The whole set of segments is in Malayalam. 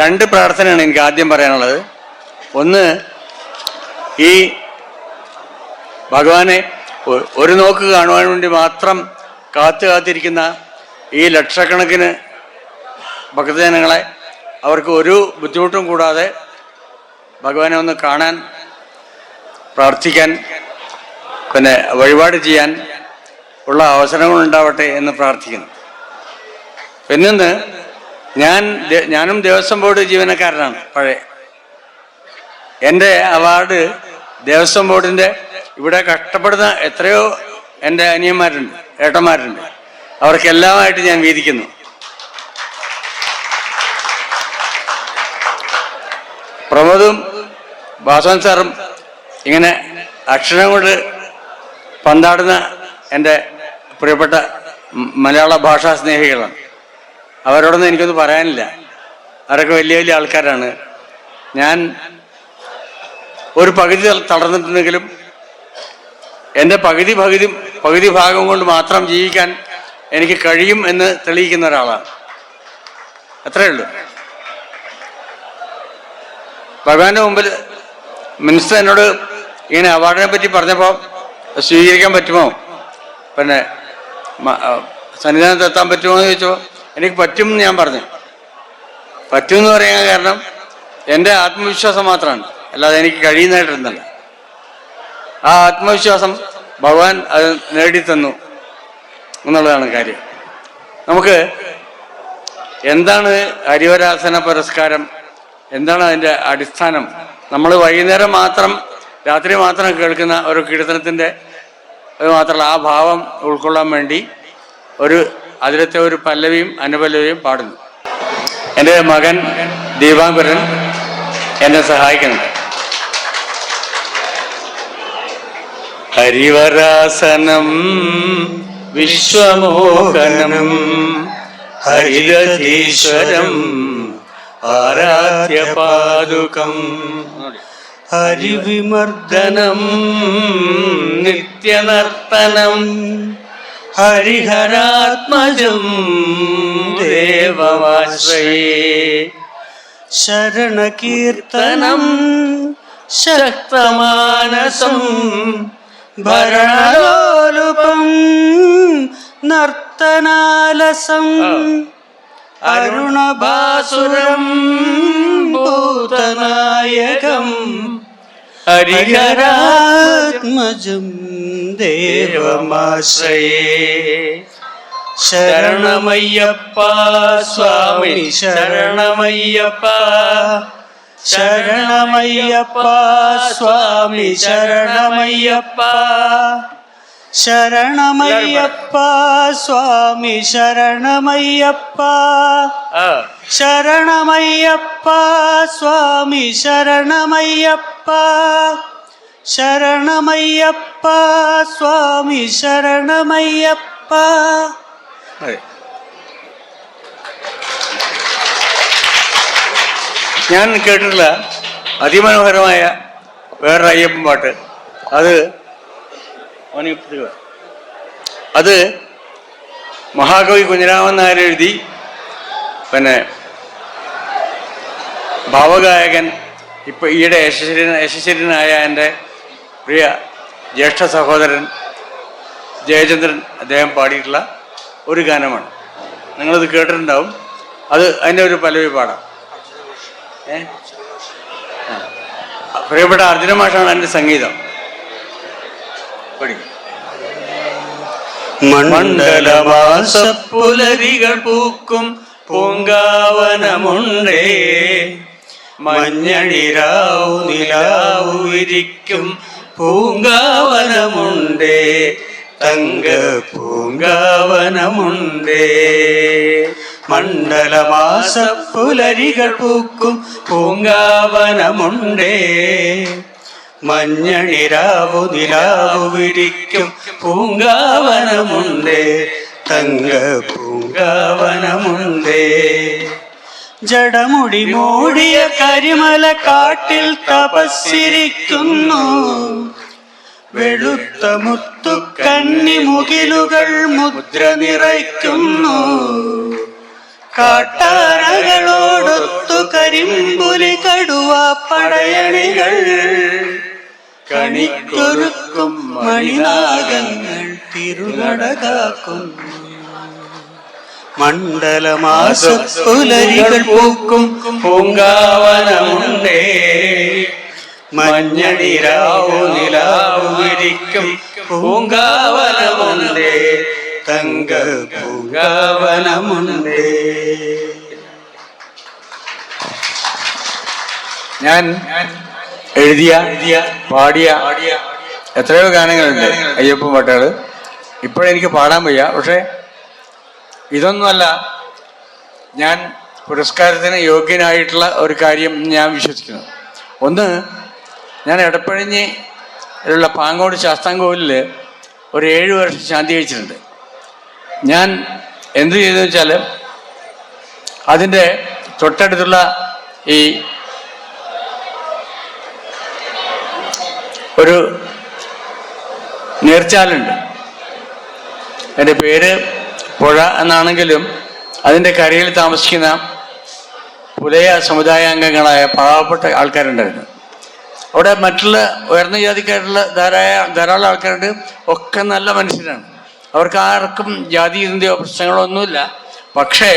രണ്ട് പ്രാർത്ഥനയാണ് എനിക്ക് ആദ്യം പറയാനുള്ളത്. ഒന്ന് ഈ ഭഗവാനെ ഒരു നോക്ക് കാണുവാൻ വേണ്ടി മാത്രം കാത്തു കാത്തിരിക്കുന്ന ഈ ലക്ഷക്കണക്കിന് ഭക്തജനങ്ങളെ അവർക്ക് ഒരു ബുദ്ധിമുട്ടും കൂടാതെ ഭഗവാനെ ഒന്ന് കാണാൻ പ്രാർത്ഥിക്കാൻ പിന്നെ വഴിപാട് ചെയ്യാൻ ഉള്ള അവസരങ്ങൾ ഉണ്ടാവട്ടെ എന്ന് പ്രാർത്ഥിക്കുന്നു. പിന്നൊന്ന് ഞാൻ ഞാനും ദേവസ്വം ബോർഡ് ജീവനക്കാരനാണ് പഴയ. എന്റെ അവാർഡ് ദേവസ്വം ബോർഡിന്റെ ഇവിടെ കഷ്ടപ്പെടുന്ന എത്രയോ എന്റെ അനിയന്മാരുണ്ട് ഏട്ടന്മാരുണ്ട്. അവർക്കെല്ലാമായിട്ട് ഞാൻ വീതിക്കുന്നു. പ്രമോദും വാസവൻ സാറും ഇങ്ങനെ അക്ഷരം കൊണ്ട് പന്താടുന്ന എന്റെ പ്രിയപ്പെട്ട മലയാള ഭാഷാ സ്നേഹികളാണ്. അവരോടൊന്നും എനിക്കൊന്നും പറയാനില്ല. അവരൊക്കെ വലിയ വലിയ ആൾക്കാരാണ്. ഞാൻ ഒരു പകുതി തള- തളർന്നിട്ടുണ്ടെങ്കിലും എന്റെ പകുതി പകുതി പകുതി ഭാഗം കൊണ്ട് മാത്രം ജീവിക്കാൻ എനിക്ക് കഴിയും എന്ന് തെളിയിക്കുന്ന ഒരാളാണ്. അത്രേ ഉള്ളൂ. ഭഗവാന്റെ മുമ്പിൽ മിനിസ്റ്റർ എന്നോട് ഇങ്ങനെ അവാർഡിനെ പറ്റി പറഞ്ഞപ്പോൾ സ്വീകരിക്കാൻ പറ്റുമോ? പിന്നെ സന്നിധാനത്ത് എത്താൻ പറ്റുമോ എന്ന് ചോദിച്ചപ്പോൾ എനിക്ക് പറ്റും എന്ന് ഞാൻ പറഞ്ഞു. പറ്റും എന്ന് പറയാൻ കാരണം എന്റെ ആത്മവിശ്വാസം മാത്രമാണ്. അല്ലാതെ എനിക്ക് കഴിയുന്നതായിട്ടിരുന്നല്ല ആ ആത്മവിശ്വാസം ഭഗവാൻ അത് നേടിത്തന്നു എന്നുള്ളതാണ് കാര്യം. നമുക്ക് എന്താണ് ഹരിവരാസന പുരസ്കാരം? എന്താണ് അതിന്റെ അടിസ്ഥാനം? നമ്മൾ വൈകുന്നേരം മാത്രം രാത്രി മാത്രം കേൾക്കുന്ന ഒരു കീർത്തനത്തിന്റെ അത് മാത്രമല്ല ആ ഭാവം ഉൾക്കൊള്ളാൻ വേണ്ടി ഒരു അതിലത്തെ ഒരു പല്ലവിയും അനുപല്ലവിയും പാടുന്നു. എന്റെ മകൻ ദീപാങ്കുരൻ എന്നെ സഹായിക്കുന്നുണ്ട്. ഹരിവരാസനം വിശ്വമോഹനം ഹരിരഥീശ്വരം ആരാധ്യ പാതുകം ഹരിവിമർദ്ദനം നിത്യനർത്തനം ഹരിഹരാത്മജം ദേവമാശ്രയേ. ശരണകീർത്തനം ശക്തമാനസം ഭരണലോലുപം നർത്തനാലസം അരുണഭാസുരം ഭൂതനായകം ஹரிஹராத்மஜம் தேவமாசயே. சரணமையப்பா சுவாமி சரணமையப்பா. சரணமையப்பா சுவாமி சரணமையப்பா. ശരണമയ്യപ്പ സ്വാമി ശരണമയ്യപ്പ ആ ശരണമയ്യപ്പ സ്വാമി ശരണമയ്യപ്പ ശരണമയ്യപ്പ സ്വാമി ശരണമയ്യപ്പ അതെ. ഞാൻ കേട്ടിട്ടുള്ള അതിമനോഹരമായ വേറൊരു അയ്യപ്പൻ പാട്ട് അത് മോനെ ഇപ്പുറത്തേക്ക് അത് മഹാകവി കുഞ്ഞിരാമൻ നായർ എഴുതി പിന്നെ ഭാവഗായകൻ ഇപ്പൊ ഈയിടെ യശസ്വരൻ യശസ്വരനായ എന്റെ പ്രിയ ജ്യേഷ്ഠ സഹോദരൻ ജയചന്ദ്രൻ അദ്ദേഹം പാടിയിട്ടുള്ള ഒരു ഗാനമാണ്. നിങ്ങളത് കേട്ടിട്ടുണ്ടാവും. അത് അതിന്റെ ഒരു പലവി പാടാം. ഏ? പ്രിയപ്പെട്ട അർജുന മാഷാണ് എന്റെ സംഗീതം. പഠിക്കും മണ്ഡലമാസപ്പുലരികൾ പൂക്കും പൂങ്കാവനമുണ്ടേ. മഞ്ഞണിരാവു നിലാവു വിരിക്കും പൂങ്കാവനമുണ്ടേ. തങ്ക പൂങ്കാവനമുണ്ടേ. മണ്ഡലമാസപ്പുലരികൾ പൂക്കും പൂങ്കാവനമുണ്ടേ. മഞ്ഞണിരാവു നിലാവു വിരിക്കും. പൂങ്കാവനമുണ്ടേ തങ്ക പൂങ്കാവനമുണ്ടേ. ജടമുടി മൂടിയ കരിമല കാട്ടിൽ തപസ്സിരിക്കുന്നു. വെളുത്ത മുത്തു കണ്ണി മുകിലുകൾ മുദ്ര നിറയ്ക്കുന്നു. കാട്ടാനകളോടൊത്തു കരിമ്പുലി കടുവ പടയണികൾ. കണിക്കൊരുക്കും മണിനാഗങ്ങൾ തിരുനടകാക്കും. മണ്ഡലമാസുലരികൾ പൂക്കും പൂങ്കാവനമുണ്ടേ. മഞ്ഞണിരാവു നിലാവു വിരിക്കും പൂങ്കാവനമുണ്ടേ. തങ്ക പൂങ്കാവനമുണ്ടേ. ഞാൻ എഴുതിയ പാടിയ എത്രയോ ഗാനങ്ങളുണ്ട് അയ്യപ്പൻ പാട്ടുകൾ ഇപ്പോഴെനിക്ക് പാടാൻ വയ്യ. പക്ഷേ ഇതൊന്നുമല്ല ഞാൻ പുരസ്കാരത്തിന് യോഗ്യനായിട്ടുള്ള ഒരു കാര്യം ഞാൻ വിശ്വസിക്കുന്നു. ഒന്ന് ഞാൻ എടപ്പഴിഞ്ഞ് ഉള്ള പാങ്ങോട് ശാസ്താംകോവിലിൽ ഒരു ഏഴ് വർഷം ശാന്തി കഴിച്ചിട്ടുണ്ട്. ഞാൻ എന്ത് ചെയ്തെന്ന് വെച്ചാൽ അതിന്റെ തൊട്ടടുത്തുള്ള ഈ ഒരു നീർച്ചാലുണ്ട്. എന്റെ പേര് പുഴ എന്നാണെങ്കിലും അതിന്റെ കരയിൽ താമസിക്കുന്ന പുലയ സമുദായ അംഗങ്ങളായ പാവപ്പെട്ട ആൾക്കാരുണ്ടായിരുന്നു. അവിടെ മറ്റുള്ള ഉയർന്ന ജാതിക്കാരുള്ള ധാരായ ധാരാളം ആൾക്കാരുണ്ട്. ഒക്കെ നല്ല മനുഷ്യരാണ്. അവർക്ക് ആർക്കും ജാതി ഇതിന്റെയോ പ്രശ്നങ്ങളോ ഒന്നുമില്ല പക്ഷേ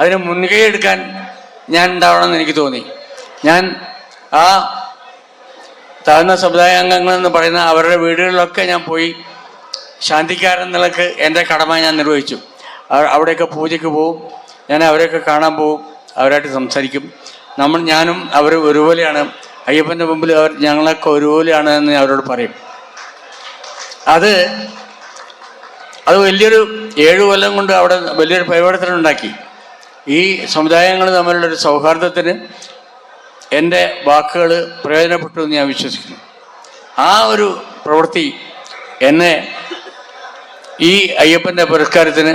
അതിന് മുൻകൈ എടുക്കാൻ ഞാൻ ഉണ്ടാവണമെന്ന് എനിക്ക് തോന്നി. ഞാൻ ആ താഴ്ന്ന സമുദായ അംഗങ്ങൾ എന്ന് പറയുന്ന അവരുടെ വീടുകളിലൊക്കെ ഞാൻ പോയി ശാന്തിക്കാരൻ നിലയ്ക്ക് എന്റെ കടമ ഞാൻ നിർവഹിച്ചു. അവർ അവിടെയൊക്കെ പൂജയ്ക്ക് പോവും. ഞാൻ അവരെയൊക്കെ കാണാൻ പോവും. അവരായിട്ട് സംസാരിക്കും. നമ്മൾ ഞാനും അവർ ഒരുപോലെയാണ്. അയ്യപ്പന്റെ മുമ്പിൽ അവർ ഞങ്ങളൊക്കെ ഒരുപോലെയാണ് എന്ന് അവരോട് പറയും. അത് അത് വലിയൊരു ഏഴു കൊല്ലം കൊണ്ട് അവിടെ വലിയൊരു പരിവർത്തനം ഉണ്ടാക്കി. ഈ സമുദായങ്ങൾ തമ്മിലുള്ളൊരു സൗഹാർദ്ദത്തിന് എന്റെ വാക്കുകൾ പ്രയോജനപ്പെട്ടു എന്ന് ഞാൻ വിശ്വസിക്കുന്നു. ആ ഒരു പ്രവൃത്തി എന്നെ ഈ അയ്യപ്പന്റെ പുരസ്കാരത്തിന്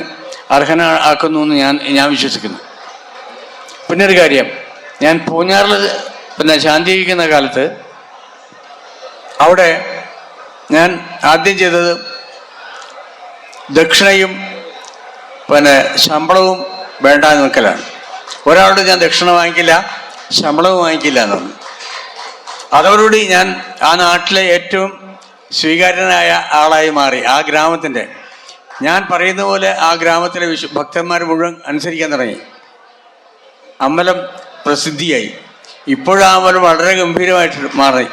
അർഹന ആക്കുന്നു എന്ന് ഞാൻ ഞാൻ വിശ്വസിക്കുന്നു. പിന്നെ ഒരു കാര്യം ഞാൻ പൂഞ്ഞാറിൽ പിന്നെ ശാന്തിയിരിക്കുന്ന കാലത്ത് അവിടെ ഞാൻ ആദ്യം ചെയ്തത് ദക്ഷിണയും പിന്നെ ശമ്പളവും വേണ്ട എന്ന് വെക്കലാണ് ഒരാളോട് ഞാൻ ദക്ഷിണ വാങ്ങിക്കില്ല. ശമ്പളവും വാങ്ങിക്കില്ല എന്ന് പറഞ്ഞു. അതോടുകൂടി ഞാൻ ആ നാട്ടിലെ ഏറ്റവും സ്വീകാര്യനായ ആളായി മാറി ആ ഗ്രാമത്തിന്റെ ഞാൻ പറയുന്ന പോലെ ആ ഗ്രാമത്തിലെ വിശു ഭക്തന്മാർ മുഴുവൻ അനുസരിക്കാൻ തുടങ്ങി. അമ്പലം പ്രസിദ്ധിയായി. ഇപ്പോഴും ആ അമ്പലം വളരെ ഗംഭീരമായിട്ട് മാറി.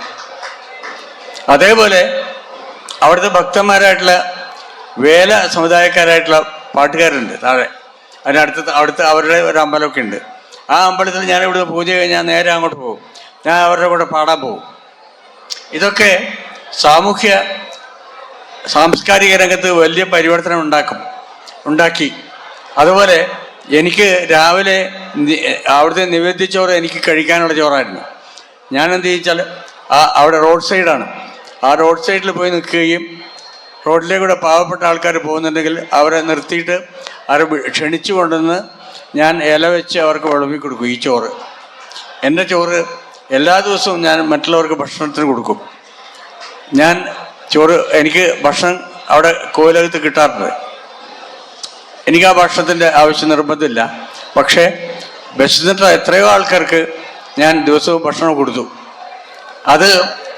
അതേപോലെ അവിടുത്തെ ഭക്തന്മാരായിട്ടുള്ള വേല സമുദായക്കാരായിട്ടുള്ള പാട്ടുകാരുണ്ട് താഴെ. അതിനടുത്ത് അവിടുത്തെ അവരുടെ ഒരു അമ്പലമൊക്കെ ഉണ്ട്. ആ അമ്പലത്തിൽ ഞാൻ ഇവിടുന്ന് പൂജ കഴിഞ്ഞാൽ നേരെ അങ്ങോട്ട് പോകും. ഞാൻ അവരുടെ കൂടെ പാടാൻ പോകും. ഇതൊക്കെ സാമൂഹ്യ സാംസ്കാരിക രംഗത്ത് വലിയ പരിവർത്തനം ഉണ്ടാക്കും ഉണ്ടാക്കി. അതുപോലെ എനിക്ക് രാവിലെ അവിടുത്തെ നിവേദ്യ എനിക്ക് കഴിക്കാനുള്ള ചോറായിരുന്നു. ഞാൻ എന്ത് ചെയ്യിച്ചാൽ ആ അവിടെ റോഡ് സൈഡാണ്. ആ റോഡ് സൈഡിൽ പോയി നിൽക്കുകയും റോഡിലേക്കൂടെ പാവപ്പെട്ട ആൾക്കാർ പോകുന്നുണ്ടെങ്കിൽ അവരെ നിർത്തിയിട്ട് അവരെ ക്ഷണിച്ചു കൊണ്ടുവന്ന് ഞാൻ ഇല വെച്ച് അവർക്ക് വിളമ്പി കൊടുക്കും ഈ ചോറ്. എന്റെ ചോറ് എല്ലാ ദിവസവും ഞാൻ മറ്റുള്ളവർക്ക് ഭക്ഷണത്തിന് കൊടുക്കും. ഞാൻ ചോറ് എനിക്ക് ഭക്ഷണം അവിടെ കോയിലകത്ത് കിട്ടാറുണ്ട്. എനിക്ക് ആ ഭക്ഷണത്തിന്റെ ആവശ്യം നിർബന്ധമില്ല. പക്ഷേ വിശന്നിട്ട് എത്രയോ ആൾക്കാർക്ക് ഞാൻ ദിവസവും ഭക്ഷണം കൊടുത്തു. അത്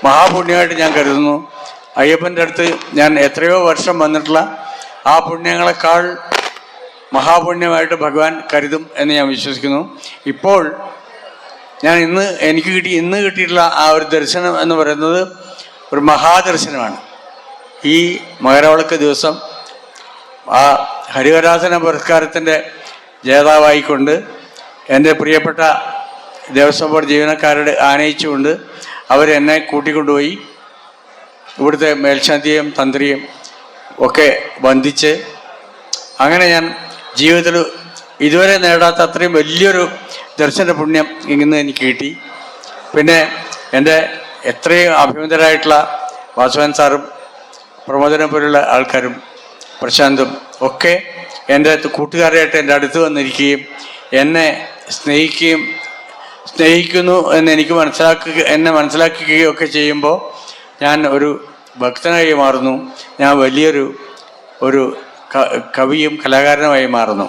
മഹാപുണ്യമായിട്ട് ഞാൻ കരുതുന്നു. അയ്യപ്പന്റെ അടുത്ത് ഞാൻ എത്രയോ വർഷം വന്നിട്ടുള്ള ആ പുണ്യങ്ങളെക്കാൾ മഹാപുണ്യമായിട്ട് ഭഗവാൻ കരുതും എന്ന് ഞാൻ വിശ്വസിക്കുന്നു. ഇപ്പോൾ ഞാൻ ഇന്ന് എനിക്ക് കിട്ടി ഇന്ന് കിട്ടിയിട്ടുള്ള ആ ഒരു ദർശനം എന്ന് പറയുന്നത് ഒരു മഹാദർശനമാണ്. ഈ മകരവിളക്ക് ദിവസം ആ ഹരിവരാസന പുരസ്കാരത്തിന്റെ ജേതാവായിക്കൊണ്ട് എന്റെ പ്രിയപ്പെട്ട ദേവസ്വം ബോർഡ് ജീവനക്കാരുടെ ആനയിച്ചുകൊണ്ട് അവരെന്നെ കൂട്ടിക്കൊണ്ടുപോയി ഇവിടുത്തെ മേൽശാന്തിയും തന്ത്രിയും ഒക്കെ വന്ദിച്ച് അങ്ങനെ ഞാൻ ജീവിതത്തിൽ ഇതുവരെ നേടാത്ത അത്രയും വലിയൊരു ദർശന പുണ്യം ഇന്ന് എനിക്ക് കിട്ടി. പിന്നെ എന്റെ എത്രയും അഭിമതരായിട്ടുള്ള വാസവൻ സാറും പ്രമോദനെ പോലുള്ള ആൾക്കാരും പ്രശാന്തും ഒക്കെ എന്റെ കൂട്ടുകാരായിട്ട് എന്റെ അടുത്ത് വന്നിരിക്കുകയും എന്നെ സ്നേഹിക്കുകയും സ്നേഹിക്കുന്നു എന്ന് എനിക്ക് മനസ്സിലാക്കുക എന്നെ മനസ്സിലാക്കുകയും ഒക്കെ ചെയ്യുമ്പോൾ ഞാൻ ഒരു ഭക്തനായി മാറുന്നു. ഞാൻ വലിയൊരു ഒരു കവിയും കലാകാരനുമായി മാറുന്നു.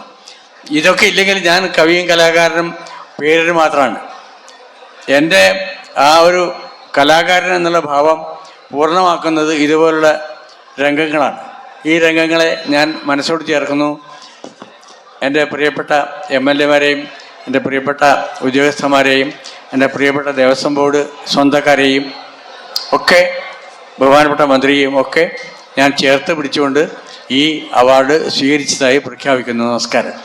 ഇതൊക്കെ ഇല്ലെങ്കിൽ ഞാൻ കവിയും കലാകാരനും പേരിന് മാത്രമാണ് എന്റെ ആ ഒരു കലാകാരൻ എന്നുള്ള ഭാവം പൂർണമാക്കുന്നത് ഇതുപോലുള്ള രംഗങ്ങളാണ്. ഈ രംഗങ്ങളെ ഞാൻ മനസ്സോട് ചേർക്കുന്നു. എന്റെ പ്രിയപ്പെട്ട എം എൽ എമാരെയും എന്റെ പ്രിയപ്പെട്ട ഉദ്യോഗസ്ഥന്മാരെയും എന്റെ പ്രിയപ്പെട്ട ദേവസ്വം ബോർഡ് സ്വന്തക്കാരെയും ഒക്കെ ബഹുമാനപ്പെട്ട മന്ത്രിയെയും ഒക്കെ ഞാൻ ചേർത്ത് പിടിച്ചുകൊണ്ട് ഈ അവാർഡ് സ്വീകരിച്ചതായി പ്രഖ്യാപിക്കുന്നു. നമസ്കാരം.